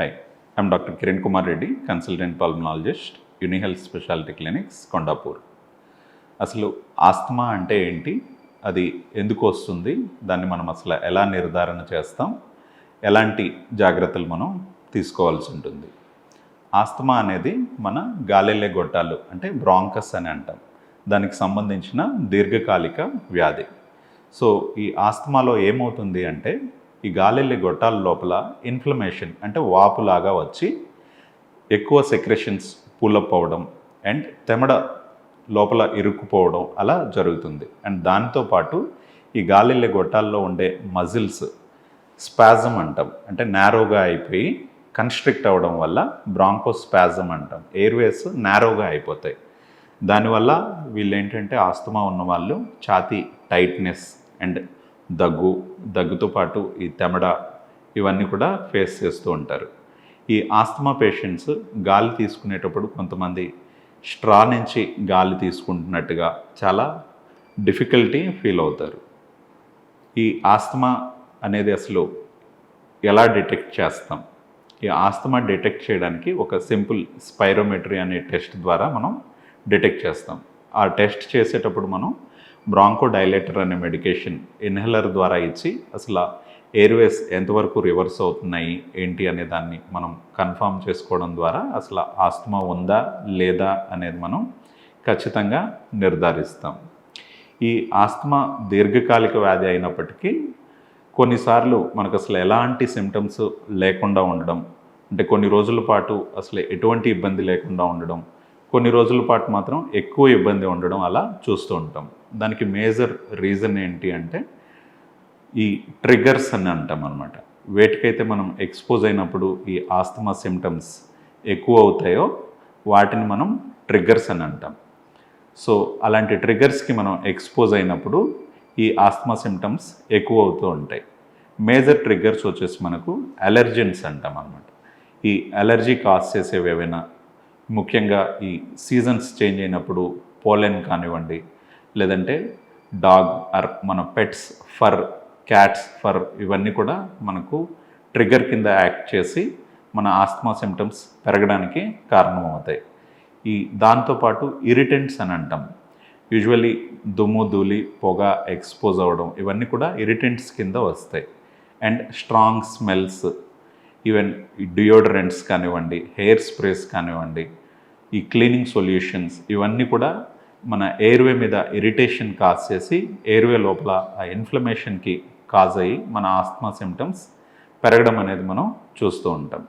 Hi I'm doctor Kiran Kumar Reddy consultant pulmonologist UniHealth specialty clinics Kondapur అసలు asthma అంటే ఏంటి? అది ఎందుకు వస్తుంది? దాన్ని మనం అసలు ఎలా నిర్ధారణ చేస్తాం? ఎలాంటి జాగ్రత్తలు మనం తీసుకోవాల్సి ఉంటుంది? ఆస్తమా అనేది మన గాలిలే గొట్టాలు అంటే బ్రాంకస్ అని అంటాం. దానికి సంబంధించిన దీర్ఘకాలిక వ్యాధి. సో ఈ ఆస్తమాలో ఏమవుతుంది అంటే ఈ గాలిల్లి గొట్టాల లోపల ఇన్ఫ్లమేషన్ అంటే వాపులాగా వచ్చి ఎక్కువ సెక్రెషన్స్ పూలప్ అవ్వడం అండ్ తెమడ లోపల ఇరుక్కుపోవడం అలా జరుగుతుంది. అండ్ దానితో పాటు ఈ గాలిల్లె గొట్టాల్లో ఉండే మజిల్స్ స్పాజం అంటాం. అంటే నారోగా అయిపోయి కన్స్ట్రిక్ట్ అవ్వడం వల్ల బ్రాంకో స్పాజం అంటాం. ఎయిర్వేస్ నారోగా అయిపోతాయి. దానివల్ల వీళ్ళు ఏంటంటే ఆస్తమా ఉన్న వాళ్ళు ఛాతీ టైట్నెస్ అండ్ దగ్గు దగ్గుతో పాటు ఈ తెమడ ఇవన్నీ కూడా ఫేస్ చేస్తూ ఉంటారు. ఈ ఆస్తమా పేషెంట్స్ గాలి తీసుకునేటప్పుడు కొంతమంది స్ట్రా నుంచి గాలి తీసుకుంటున్నట్టుగా చాలా డిఫికల్టీ ఫీల్ అవుతారు. ఈ ఆస్తమా అనేది అసలు ఎలా డిటెక్ట్ చేస్తాం? ఈ ఆస్తమా డిటెక్ట్ చేయడానికి ఒక సింపుల్ స్పైరోమెట్రీ అనే టెస్ట్ ద్వారా మనం డిటెక్ట్ చేస్తాం. ఆ టెస్ట్ చేసేటప్పుడు మనం బ్రాంకో డైలేటర్ అనే మెడికేషన్ ఇన్హేలర్ ద్వారా ఇచ్చి అసలు ఎయిర్వేస్ ఎంతవరకు రివర్స్ అవుతున్నాయి ఏంటి అనే దాన్ని మనం కన్ఫామ్ చేసుకోవడం ద్వారా అసలు ఆస్తమా ఉందా లేదా అనేది మనం ఖచ్చితంగా నిర్ధారిస్తాం. ఈ ఆస్తమా దీర్ఘకాలిక వ్యాధి అయినప్పటికీ కొన్నిసార్లు మనకు అసలు ఎలాంటి సిమ్టమ్స్ లేకుండా ఉండడం అంటే కొన్ని రోజుల పాటు అసలు ఎటువంటి ఇబ్బంది లేకుండా ఉండడం కొన్ని రోజుల పాటు మాత్రం ఎక్కువ ఇబ్బంది ఉండడం అలా చూస్తూ ఉంటాం. దానికి మేజర్ రీజన్ ఏంటి అంటే ఈ ట్రిగర్స్ అని అంటాం అనమాట వేటికైతే మనం ఎక్స్పోజ్ అయినప్పుడు ఈ ఆస్తమా సిమ్టమ్స్ ఎక్కువ అవుతాయో వాటిని మనం ట్రిగ్గర్స్ అని అంటాం. సో అలాంటి ట్రిగ్గర్స్కి మనం ఎక్స్పోజ్ అయినప్పుడు ఈ ఆస్తమా సిమ్టమ్స్ ఎక్కువ అవుతూ ఉంటాయి. మేజర్ ట్రిగ్గర్స్ వచ్చేసి మనకు అలర్జెన్స్ అంటాం అనమాట ఈ అలర్జీ కాజ్ చేసేవి ఏవైనా ముఖ్యంగా ఈ సీజన్స్ చేంజ్ అయినప్పుడు పోలెన్ కానివ్వండి లేదంటే డాగ్ ఆర్ మన పెట్స్ ఫర్ క్యాట్స్ ఫర్ ఇవన్నీ కూడా మనకు ట్రిగ్గర్ కింద యాక్ట్ చేసి మన ఆస్తమా సిమ్టమ్స్ పెరగడానికి కారణమవుతాయి. ఈ దాంతోపాటు ఇరిటెంట్స్ అని అంటాం. యూజువల్లీ దుమ్ము ధూళి పొగ ఎక్స్పోజ్ అవ్వడం ఇవన్నీ కూడా ఇరిటెంట్స్ కింద వస్తాయి. And strong smells even deodorants కానివ్వండి హెయిర్ స్ప్రేస్ కానివ్వండి ఈ క్లీనింగ్ సొల్యూషన్స్ ఇవన్నీ కూడా మన ఎయిర్వే మీద ఇరిటేషన్ కాజ్ చేసి ఎయిర్వే లోపల ఆ ఇన్ఫ్లమేషన్కి కాజ్ అయ్యి మన ఆస్తమా సిమ్టమ్స్ పెరగడం అనేది మనం చూస్తూ ఉంటాం.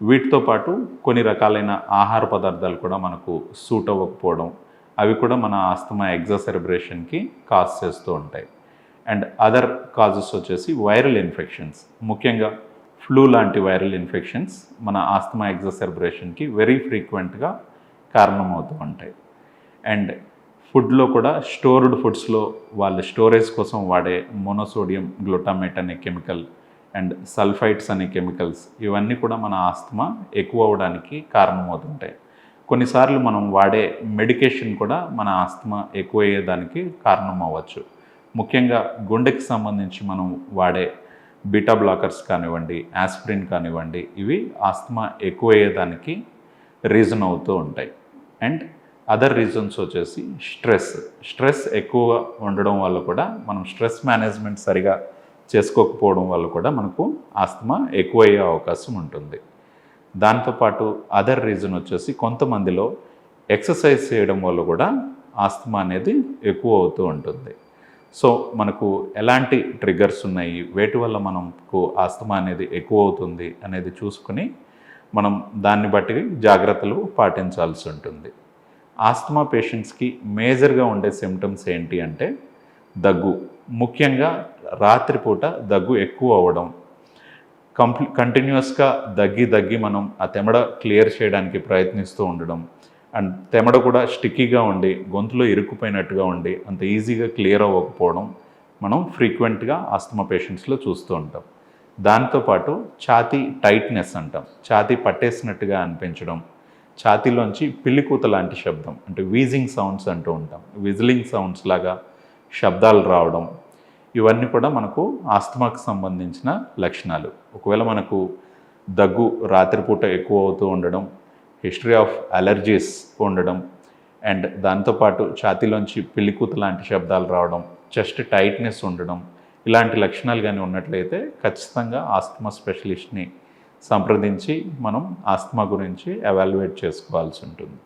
వీటితో పాటు కొన్ని రకాలైన ఆహార పదార్థాలు కూడా మనకు సూట్ అవ్వకపోవడం అవి కూడా మన ఆస్తమా ఎగ్జాసెరబ్రేషన్కి కాజ్ చేస్తూ ఉంటాయి. అండ్ అదర్ కాజెస్ వచ్చేసి వైరల్ ఇన్ఫెక్షన్స్. ముఖ్యంగా ఫ్లూ లాంటి వైరల్ ఇన్ఫెక్షన్స్ మన ఆస్తమా ఎగ్జాసెరబ్రేషన్కి వెరీ ఫ్రీక్వెంట్గా కారణమవుతూ ఉంటాయి అండ్ ఫుడ్లో కూడా స్టోర్డ్ ఫుడ్స్లో వాళ్ళు స్టోరేజ్ కోసం వాడే మోనోసోడియం గ్లూటామేట్ అనే కెమికల్ అండ్ సల్ఫైట్స్ అనే కెమికల్స్ ఇవన్నీ కూడా మన ఆస్తమా ఎక్కువ అవడానికి కారణమవుతుంటాయి. కొన్నిసార్లు మనం వాడే మెడికేషన్ కూడా మన ఆస్తమా ఎక్కువ అయ్యేదానికి కారణం అవ్వచ్చు ముఖ్యంగా గుండెకి సంబంధించి మనం వాడే బీటా బ్లాకర్స్ కానివ్వండి ఆస్పిరిన్ కానివ్వండి ఇవి ఆస్తమా ఎక్కువ అయ్యేదానికి రీజన్ అవుతూ ఉంటాయి. అండ్ అదర్ రీజన్స్ వచ్చేసి స్ట్రెస్. స్ట్రెస్ ఎక్కువ ఉండడం వల్ల కూడా మనం స్ట్రెస్ మేనేజ్మెంట్ సరిగా చేసుకోకపోవడం వల్ల కూడా మనకు ఆస్తమా ఎక్కువయ్యే అవకాశం ఉంటుంది. దాంతోపాటు అదర్ రీజన్ వచ్చేసి కొంతమందిలో ఎక్సర్సైజ్ చేయడం వల్ల కూడా ఆస్తమా అనేది ఎక్కువ అవుతూ ఉంటుంది. సో మనకు ఎలాంటి ట్రిగ్గర్స్ ఉన్నాయి? వేటి వల్ల మనకు ఆస్తమా అనేది ఎక్కువ అవుతుంది అనేది చూసుకుని మనం దాన్ని బట్టి జాగ్రత్తలు పాటించాల్సి ఉంటుంది. ఆస్తమా పేషెంట్స్కి మేజర్గా ఉండే సిమ్టమ్స్ ఏంటి అంటే దగ్గు. ముఖ్యంగా రాత్రిపూట దగ్గు ఎక్కువ అవ్వడం. కంప్లీ కంటిన్యూస్గా దగ్గి దగ్గి మనం ఆ తెమడ క్లియర్ చేయడానికి ప్రయత్నిస్తూ ఉండడం. అండ్ తెమడ కూడా స్టిక్కీగా ఉండి గొంతులో ఇరుక్కుపోయినట్టుగా ఉండి అంత ఈజీగా క్లియర్ అవ్వకపోవడం మనం ఫ్రీక్వెంట్గా ఆస్తమా పేషెంట్స్లో చూస్తూ ఉంటాం. దాంతోపాటు ఛాతీ టైట్నెస్ అంటాం. ఛాతీ పట్టేసినట్టుగా అనిపించడం. ఛాతీలోంచి పిల్లికూత లాంటి శబ్దం. అంటే వీజింగ్ సౌండ్స్ అంటూ ఉంటాం. విజిలింగ్ సౌండ్స్ లాగా శబ్దాలు రావడం. ఇవన్నీ కూడా మనకు ఆస్తమాకు సంబంధించిన లక్షణాలు. ఒకవేళ మనకు దగ్గు రాత్రిపూట ఎక్కువ అవుతూ ఉండడం హిస్టరీ ఆఫ్ అలర్జీస్ ఉండడం అండ్ దాంతోపాటు ఛాతీలోంచి పిల్లికూత లాంటి శబ్దాలు రావడం చెస్ట్ టైట్నెస్ ఉండడం ఇలాంటి లక్షణాలు కానీ ఉన్నట్లయితే ఖచ్చితంగా ఆస్తమా స్పెషలిస్ట్ని సంప్రదించి మనం ఆస్తమా గురించి ఎవాల్యుయేట్ చేసుకోవాల్సి ఉంటుంది.